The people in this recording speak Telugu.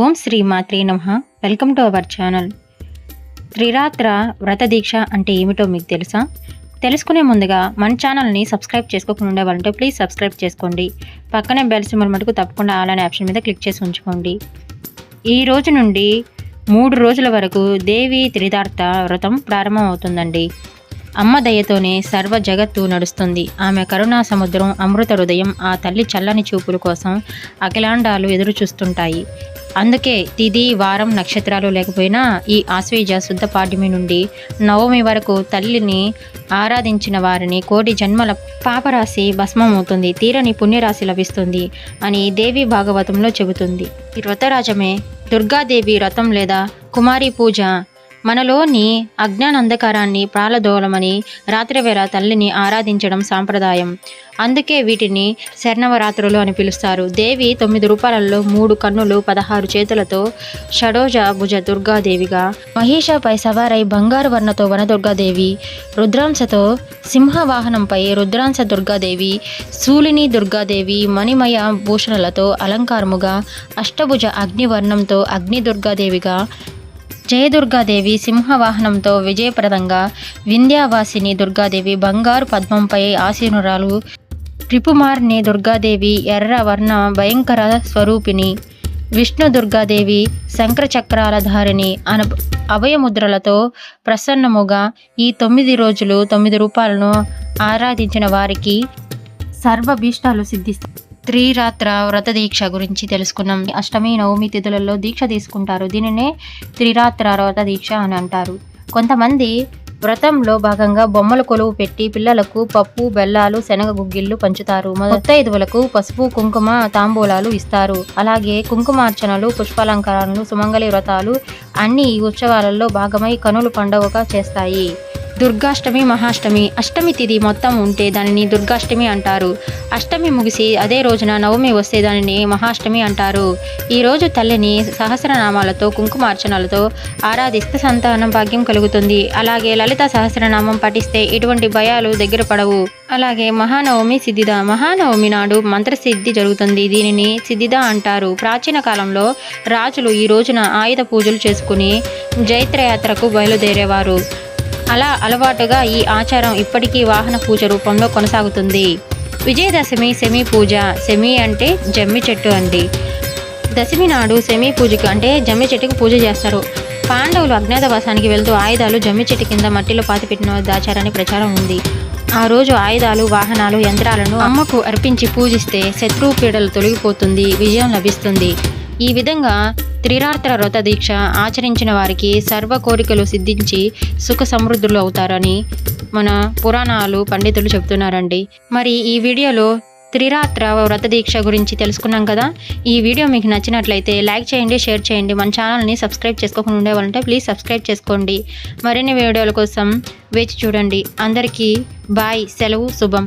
ఓం శ్రీ మాత్రే నమ. Welcome to our channel. త్రిరాత్ర వ్రత దీక్ష అంటే ఏమిటో మీకు తెలుసా? తెలుసుకునే ముందుగా మన ఛానల్ని సబ్స్క్రైబ్ చేసుకోకుండా ఉండేవాళ్ళంటే ప్లీజ్ సబ్స్క్రైబ్ చేసుకోండి. పక్కనే బెల్ సింబల్ మటుకు తప్పకుండా ఆల్ అనే ఆప్షన్ మీద క్లిక్ చేసి ఉంచుకోండి. ఈ రోజు నుండి మూడు రోజుల వరకు దేవి త్రిదార్త వ్రతం ప్రారంభమవుతుందండి. అమ్మ దయతోనే సర్వ జగత్తు నడుస్తుంది. ఆమె కరుణా సముద్రం అమృత హృదయం ఆ తల్లి చల్లని చూపుల కోసం అఖిలాండాలు ఎదురుచూస్తుంటాయి. అందుకే తిది వారం నక్షత్రాలు లేకపోయినా ఈ ఆశ్వేజ శుద్ధ పాడ్యమి నుండి నవమి వరకు తల్లిని ఆరాధించిన వారిని కోటి జన్మల పాపరాశి భస్మమవుతుంది తీరని పుణ్యరాశి లభిస్తుంది అని దేవి భాగవతంలో చెబుతుంది. ఈ వ్రతరాజమే దుర్గాదేవి వ్రతం లేదా కుమారి పూజ మనలోని అజ్ఞాన అంధకారాన్ని ప్రాలదోలమని రాత్రివేళ తల్లిని ఆరాధించడం సాంప్రదాయం. అందుకే వీటిని శరణవరాత్రులు అని పిలుస్తారు. దేవి తొమ్మిది రూపాలలో మూడు కన్నులు పదహారు చేతులతో షడోజ భుజ దుర్గాదేవిగా మహిషపై సవారై బంగారు వర్ణతో వనదుర్గాదేవి రుద్రాంశతో సింహవాహనంపై రుద్రాంశ దుర్గాదేవి శూలిని దుర్గాదేవి మణిమయ భూషణలతో అలంకారముగా అష్టభుజ అగ్నివర్ణంతో అగ్ని దుర్గాదేవిగా జయదుర్గాదేవి సింహవాహనంతో విజయప్రదంగా వింధ్యావాసిని దుర్గాదేవి బంగారు పద్మంపై ఆసీనురాలు రిపుమార్ని దుర్గాదేవి ఎర్ర వర్ణ భయంకర స్వరూపిణి విష్ణు దుర్గాదేవి శంకర అన అభయముద్రలతో ప్రసన్నముగా ఈ తొమ్మిది రోజులు తొమ్మిది రూపాలను ఆరాధించిన వారికి సర్వభీష్టాలు సిద్ధిస్తాయి. త్రిరాత్ర వ్రత దీక్ష గురించి తెలుసుకున్నాం. అష్టమి నవమి తిథులలో దీక్ష తీసుకుంటారు. దీనినే త్రిరాత్ర వ్రత దీక్ష అని అంటారు. కొంతమంది వ్రతంలో భాగంగా బొమ్మల కొలువు పెట్టి పిల్లలకు పప్పు బెల్లాలు శనగ గుగ్గిళ్ళు పంచుతారు. ముత్తైదువులకు పసుపు కుంకుమ తాంబూలాలు ఇస్తారు. అలాగే కుంకుమార్చనలు పుష్పాలంకరణలు సుమంగళి వ్రతాలు అన్ని ఈ ఉత్సవాలలో భాగమై కనులు పండుగగా చేస్తాయి. దుర్గాష్టమి మహాష్టమి అష్టమి తిథి మొత్తం ఉంటే దానిని దుర్గాష్టమి అంటారు. అష్టమి ముగిసి అదే రోజున నవమి వస్తే దానిని మహాష్టమి అంటారు. ఈరోజు తల్లిని సహస్రనామాలతో కుంకుమార్చనలతో ఆరాధిస్తే సంతానం భాగ్యం కలుగుతుంది. అలాగే లలిత సహస్రనామం పఠిస్తే ఎటువంటి భయాలు దగ్గర పడవు. అలాగే మహానవమి సిద్ధిద మహానవమి నాడు మంత్రసిద్ధి జరుగుతుంది. దీనిని సిద్ధిద అంటారు. ప్రాచీన కాలంలో రాజులు ఈ రోజున ఆయుధ పూజలు చేసుకుని జైత్రయాత్రకు బయలుదేరేవారు. అలా అలవాటుగా ఈ ఆచారం ఇప్పటికీ వాహన పూజ రూపంలో కొనసాగుతుంది. విజయదశమి సెమి పూజ. సెమి అంటే జమ్మి చెట్టు అండి. దశమి నాడు సెమి పూజకు అంటే జమ్మి చెట్టుకు పూజ చేస్తారు. పాండవులు అజ్ఞాతవాసానికి వెళ్తూ ఆయుధాలు జమ్మి చెట్టు కింద మట్టిలో పాతిపెట్టిన దాచారని ప్రచారం ఉంది. ఆ రోజు ఆయుధాలు వాహనాలు యంత్రాలను అమ్మకు అర్పించి పూజిస్తే శత్రువు పీడలు తొలగిపోతుంది విజయం లభిస్తుంది. ఈ విధంగా త్రిరాత్ర వ్రత దీక్ష ఆచరించిన వారికి సర్వ కోరికలు సిద్ధించి సుఖ సమృద్ధులు అవుతారని మన పురాణాలు పండితులు చెప్తున్నారండి మరి ఈ వీడియోలో త్రిరాత్ర వ్రత దీక్ష గురించి తెలుసుకున్నాం కదా? ఈ వీడియో మీకు నచ్చినట్లయితే లైక్ చేయండి షేర్ చేయండి. మన ఛానల్ని సబ్స్క్రైబ్ చేసుకోకుండా ఉండేవాలంటే ప్లీజ్ సబ్స్క్రైబ్ చేసుకోండి. మరిన్ని వీడియోల కోసం వేచి చూడండి. అందరికీ బాయ్ సెలవు శుభం.